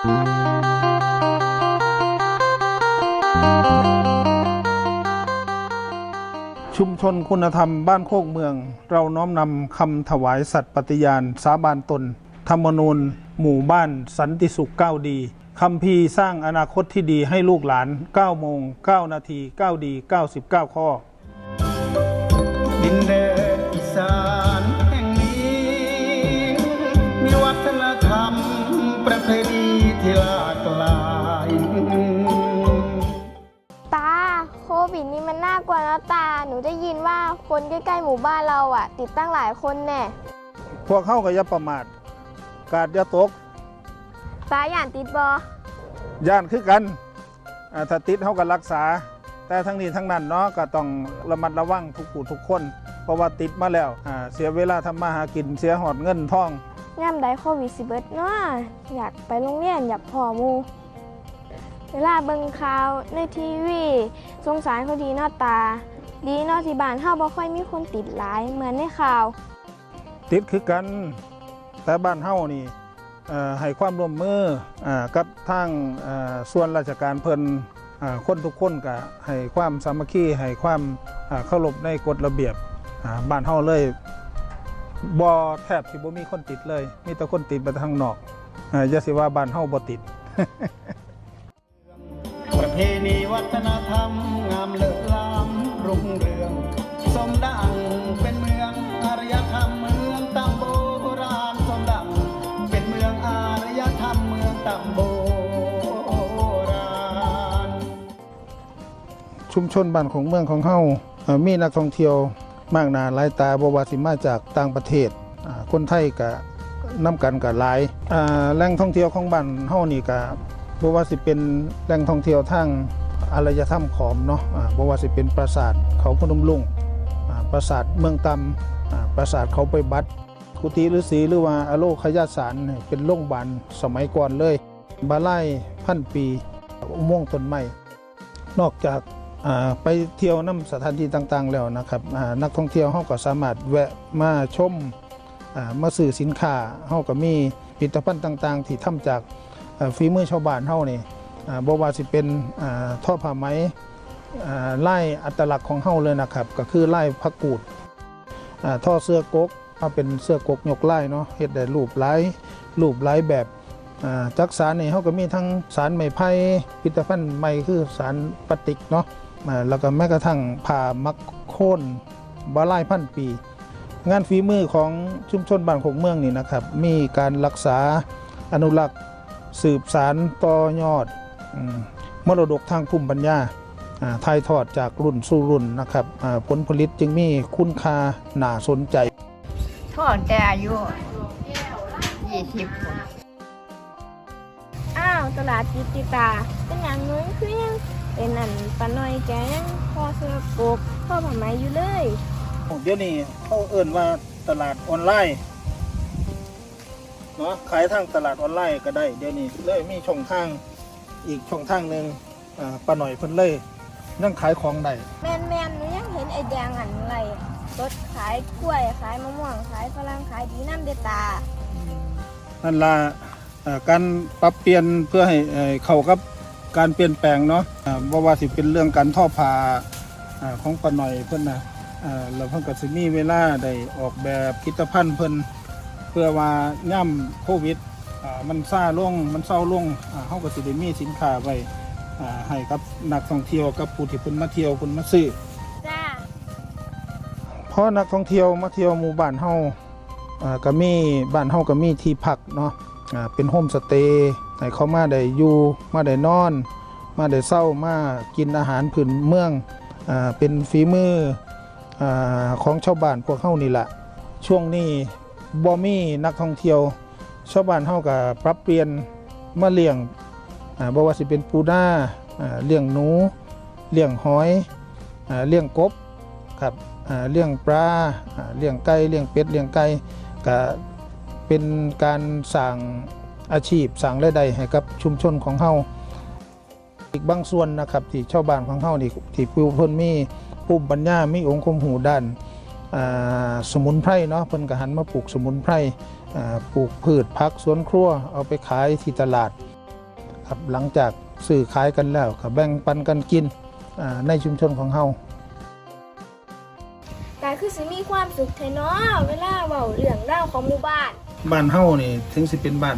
ชุมชนคุณธรรมบ้านโคกเมือง เราน้อมนำคำถวายสัตย์ปฏิญาณ สาบานตน ธรรมนูญ หมู่บ้านสันติสุข9ดีคำพีสร้างอนาคตที่ดีให้ลูกหลาน9โมง9นาที9ดี 99 ข้อดินแดน ได้ยินว่าคนใกล้ๆหมู่บ้านเราอะ ติดตั้งหลายคนแน่พวกเข้าก็อย่าประมาท กาดอย่าตกตาย่านติดบอย่านคือกันอ่าถ้าติดเขาก็รักษา แต่ทั้งนี้ทั้งนั้นเนาะก็ต้องระมัดระวังทุกผู้ทุกคน เพราะว่าติดมาแล้วอ่าเสียเวลาทำมาหากินเสียหอดเงินทองย่ำใดโควิดสิเบิดเนาะอยากไปโรงเรียนอยากพอหมูเวลาเบิ่งข่าวในทีวี สงสารเขาดีเนาะตา ดีเนาะที่บ้านเฮาบ่ค่อยมีคนติดหลายเหมือนในข่าว ติดคือกันแต่บ้านเฮานี่เอ่อให้ความร่วมมืออ่ากับทางเอ่อส่วนราชการเพิ่นอ่าคนทุกคนก็ให้ความสามัคคีให้ความอ่าเคารพในกฎระเบียบอ่าบ้านเฮาเลยบ่แทบสิบ่มีคนติดเลย มีแต่คนติดไปทางนอกอ่าอย่าสิว่าบ้านเฮาบ่ติด ประเพณีวัฒนธรรมงามเลิศล้ำ รุ่งเรืองสมดังเป็นเมืองอารยธรรมเมืองตำโบราณสมดังเป็นเมืองอารยธรรมเมืองตำโบราณ ชุมชนบ้านของเมืองของเฮาเอ่อมีนักท่องเที่ยวมากหนาหลายตาบวาสิมาจากต่างประเทศอ่าคนไทยก็นํกันก็หลายอ่าแหล่งท่องเที่ยวของบ้านเฮานี่ก็บ่ว่าสิเป็นแหล่งท่องเที่ยวทาง อารยธรรมขอมเนาะอ่าบ่ว่าสิเป็นปราสาทเขาพนมลุงอ่าปราสาทเมืองตำปราสาทเขาไปบัดกุฏิฤาษีหรือว่าอโลคยาสารเป็นโรงพยาบาลสมัยก่อนเลย บาไล่พันปีอุโมงค์ต้นไม้นอกจากไปเที่ยวน้ำสถานที่ต่างๆแล้วนะครับนักท่องเที่ยวเขาก็สามารถแวะมาชมมาซื้อสินค้าเขาก็มีผลิตภัณฑ์ต่าง ๆ ที่ทำจากฝีมือชาวบ้านเขานี่ บอ่าบ่ว่าสิเป็นท่อผ้าไหมไล่อัตลักษณ์ของเขาเลยนะครับ ก็คือไล่พักกูดท่อเสื้อกกเอาเป็นเสื้อกกยกไล่เนาะเฮ็ดได้รูปหลายรูปหลายแบบจักสารนี่เขาก็มีทั้งสารไม้ไผ่พิพิธภัณฑ์ไม้คือสารปฏิกเนาะแล้วก็แม้กระทั่งผ่ามักโค่นบาลายพันปี งานฝีมือของชุมชนบ้านของเมืองนี่นะครับ มีการรักษาอนุรักษ์สืบสารต่อยอด มมรดกทางภูมิปัญญาอ่าถ่ายทอดจากรุ่นสู่รุ่นนะครับอ่าผลผลิตจึงมีคุณค่าน่าสนใจทอดแต่อายุยี่สิบคนอ้าวตลาดจิตติตา เป็นอย่างนึงคือยังเป็นอันปลาน้อยแกยังพอเสื้อกกพ่อผ้าไหมอยู่เลยเดี๋ยวนี้เขาเอิ่นว่าตลาดออนไลน์เนาะขายทางตลาดออนไลน์ก็ได้ เดี๋ยวนี้เลยมีช่องทาง อีกช่องทางหนึ่งอ่าป้าหน่อยเพิ่นเลยนั่งขายของได้แมนแมนๆหนูยังเห็นไอ้แดงอันไรรถขายกล้วยขายมะม่วงขายฝรั่งขายดีน้ำเดตา นั่นล่ะอ่าการปรับเปลี่ยนเพื่อให้เอ่อเข้ากับการเปลี่ยนแปลงเนาะอ่าบ่ว่าสิเป็นเรื่องการท่อผ้าอ่าของป้าหน่อยเพิ่นนะอ่าแล้วเพิ่นก็สิมีเวลาได้ออกแบบผลิตภัณฑ์เพิ่น เพื่อว่าย่ำโควิดอ่า มันซาลงมันเศร้าลงอ่าเฮาก็สิได้มีสินค้าไว้อ่าให้กับนักท่องเที่ยวกับผู้ที่เพิ่นมาเที่ยวเพิ่นมาซื้อจ้าเพราะนักท่องเที่ยวมาเที่ยวหมู่บ้านเฮาอ่าก็มีบ้านเฮาก็มีที่พักเนาะอ่าเป็นโฮมสเตย์ให้เขามาได้อยู่มาได้นอน มาได้เศร้ามากินอาหารพื้นเมืองอ่าเป็นฝีมืออาของชาวบ้านพวกเฮานี่แหละช่วงนี้บ่มีนักท่องเที่ยว ชาวบ้านเฮาก็ปรับเปลี่ยนมาเลี้ยงบ่ว่าสิเป็นปูนาอ่าเลี้ยงหนู เลี้ยงหอยเลี้ยงกบครับเลี้ยงปลาเลี้ยงไก่เลี้ยงเป็ดเลี้ยงไก่ก็เป็นการสั่งอาชีพสั่งรายได้ให้กับชุมชนของเฮาอีกบางส่วนนะครับที่ชาวบ้านของเฮานี่ที่ผู้เพิ่นมีภูมิปัญญามีองค์คมรู้ด้านสมุนไพรเนาะเพิ่นก็หันมาปลูกสมุนไพร ปลูกพืชผักสวนครัวเอาไปขายที่ตลาดครับหลังจากซื้อขายกันแล้วก็แบ่งปันกันกินอ่าในชุมชนของเฮาแต่คือสิมีความสุขแท้เนาะเวลาเว้าเรื่องราวของหมู่บ้าน บ้านเฮานี่ถึงสิเป็นบ้าน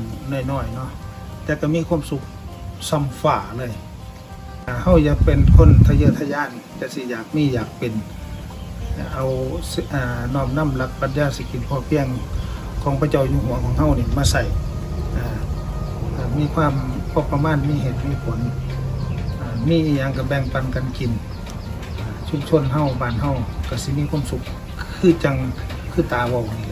น้อยๆเนาะแต่ก็มีความสุขซ้ำฝ่าเลยอ่าเฮาอยากเป็นคนทะเยอทะยานแต่สิอยากมีอยากเป็นเอาสิอ่าน้อมนำหลักปรัชญาเศรษฐกิจพอเพียง ของพระเจ้าอยู่หัวของเท่านี่มาใส่มีความพอประมาณมีเหตุมีผลมีอย่างกับแบ่งปันกันกิน ชุมชนเฮาบ้านเฮาก็สิมีความสุขคือจังคือตาเว้านี่ล่ะ